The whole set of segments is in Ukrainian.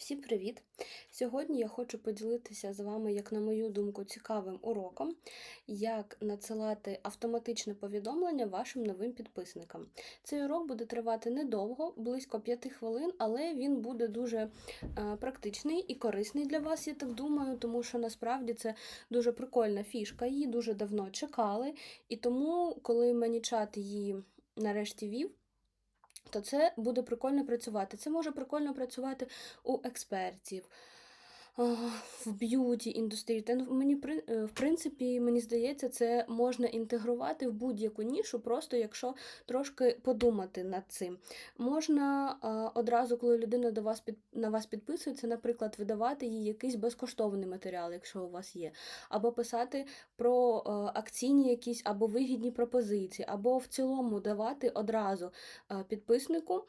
Всім привіт! Сьогодні я хочу поділитися з вами, як на мою думку, цікавим уроком, як надсилати автоматичне повідомлення вашим новим підписникам. Цей урок буде тривати недовго, близько 5 хвилин, але він буде дуже е, практичний і корисний для вас, я так думаю, тому що насправді це дуже прикольна фішка. Її дуже давно чекали. І тому, коли мені чат її нарешті вів, то це буде прикольно працювати. Це може прикольно працювати у експертів, в б'юті індустрії. Та ну, мені е, в принципі, мені здається, це можна інтегрувати в будь-яку нішу, просто якщо трошки подумати над цим. Можна одразу, коли людина до вас під на вас підписується, наприклад, видавати їй якийсь безкоштовний матеріал, якщо у вас є, або писати про е, акційні якісь або вигідні пропозиції, або в цілому давати одразу е, підписнику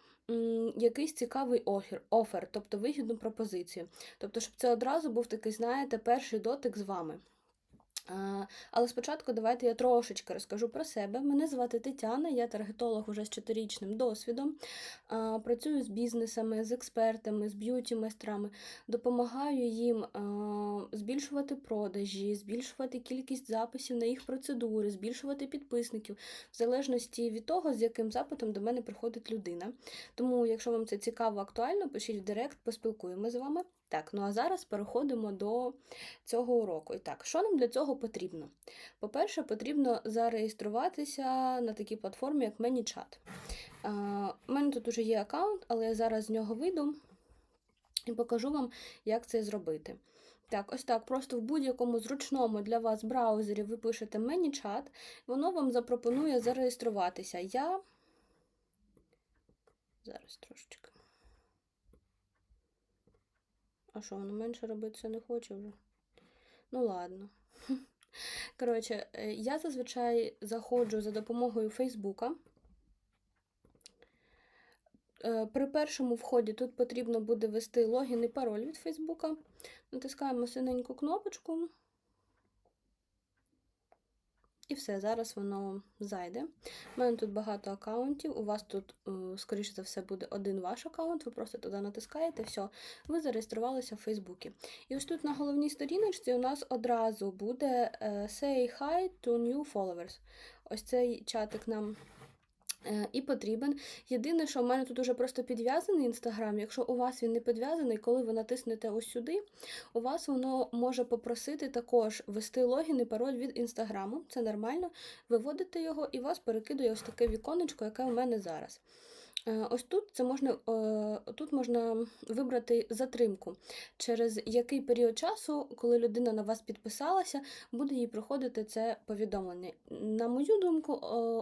якийсь цікавий офер, офер, тобто вигідну пропозицію. Тобто, щоб це одразу був такий, знаєте, перший дотик з вами. Але спочатку давайте я трошечки розкажу про себе. Мене звати Тетяна, я таргетолог уже з 4-річним досвідом. Працюю з бізнесами, з експертами, з б'юті-майстрами, допомагаю їм збільшувати продажі, збільшувати кількість записів на їх процедури, збільшувати підписників, в залежності від того, з яким запитом до мене приходить людина. Тому, якщо вам це цікаво, актуально, пишіть в Директ, поспілкуємося з вами. Так, ну а зараз переходимо до цього уроку. І так, що нам для цього потрібно? По-перше, потрібно зареєструватися на такій платформі, як ManyChat. У мене тут уже є аккаунт, але я зараз з нього вийду і покажу вам, як це зробити. Так, ось так, просто в будь-якому зручному для вас браузері ви пишете ManyChat, воно вам запропонує зареєструватися. Я зараз трошечки. А що, воно менше робити це не хоче вже? Ну ладно. Коротше, е, я зазвичай заходжу за допомогою Фейсбука. Е, При першому вході тут потрібно буде ввести логін і пароль від Фейсбука. Натискаємо синеньку кнопочку. І все, зараз воно зайде. У мене тут багато аккаунтів. У вас тут, е, скоріше за все, буде один ваш аккаунт. Ви просто туди натискаєте, все, ви зареєструвалися в Фейсбуці. І ось тут на головній сторіночці у нас одразу буде е, Say hi to new followers. Ось цей чатик нам. Е, І потрібен. Єдине, що в мене тут уже просто підв'язаний інстаграм. Якщо у вас він не підв'язаний, коли ви натиснете ось сюди, у вас воно може попросити також ввести логін і пароль від інстаграму. Це нормально. Виводите його і вас перекидує ось таке віконечко, яке у мене зараз. Е, Ось тут це можна, е, тут можна вибрати затримку, через який період часу, коли людина на вас підписалася, буде їй проходити це повідомлення. На мою думку,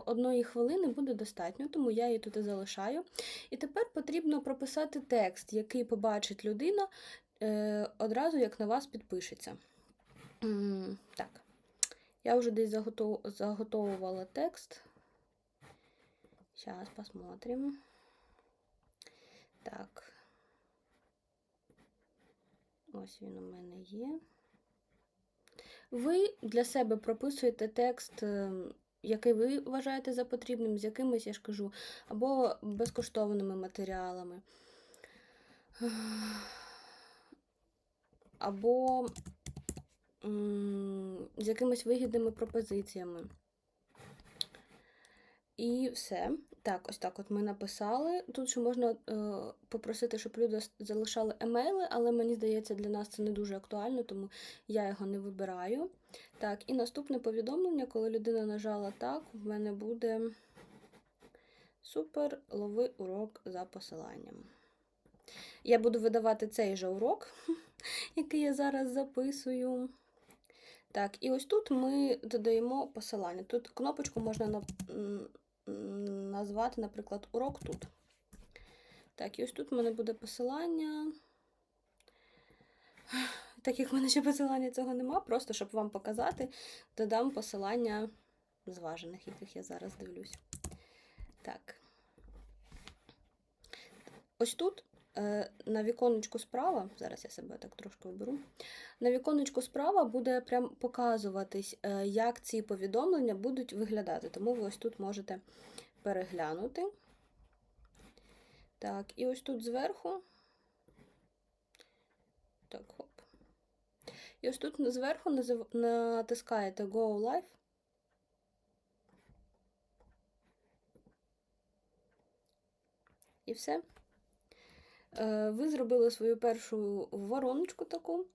одної хвилини буде достатньо, тому я її тут і залишаю. І тепер потрібно прописати текст, який побачить людина е, одразу, як на вас підпишеться. Так, я вже десь заготовувала текст. Сейчас посмотрим. Так. Ось він у мене є. Ви для себе прописуєте текст, е, який ви вважаєте за потрібним, з якимись, я ж кажу, або безкоштовними матеріалами. Або з якимись вигідними пропозиціями. І все. Так, ось так от ми написали. Тут ще можна е, попросити, щоб люди залишали емейли, але мені здається, для нас це не дуже актуально, тому я його не вибираю. Так, і наступне повідомлення, коли людина нажала так, в мене буде супер, лови урок за посиланням. Я буду видавати цей же урок, який я зараз записую. Так, і ось тут ми додаємо посилання. Тут кнопочку можна на, назвати, наприклад, урок тут. Так, і ось тут в мене буде посилання. Так як в мене ще посилання цього нема, просто щоб вам показати, додам посилання зважених, яких я зараз дивлюсь. Так. Ось тут на віконечку справа, зараз я себе так трошки оберу. На віконечку справа буде прям показуватись, е, як ці повідомлення будуть виглядати. Тому ви ось тут можете переглянути. Так, і ось тут зверху Так, хоп. І ось тут зверху натискаєте Go Live. І все. Е, Ви зробили свою першу вороночку таку.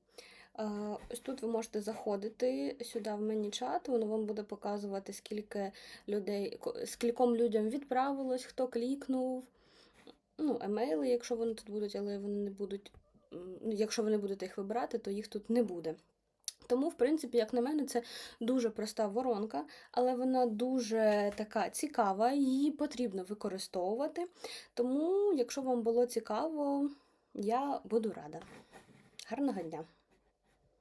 Е, Ось тут ви можете заходити сюди в мені чат, воно вам буде показувати, скільки людей, ко- скільком людям відправилось, хто клікнув. Ну, емейли, якщо вони тут будуть, але вони не будуть. Якщо ви не будете їх вибирати, то їх тут не буде. Тому, в принципі, як на мене, це дуже проста воронка, але вона дуже така цікава, її потрібно використовувати. Тому, якщо вам було цікаво, я буду рада. Гарного дня!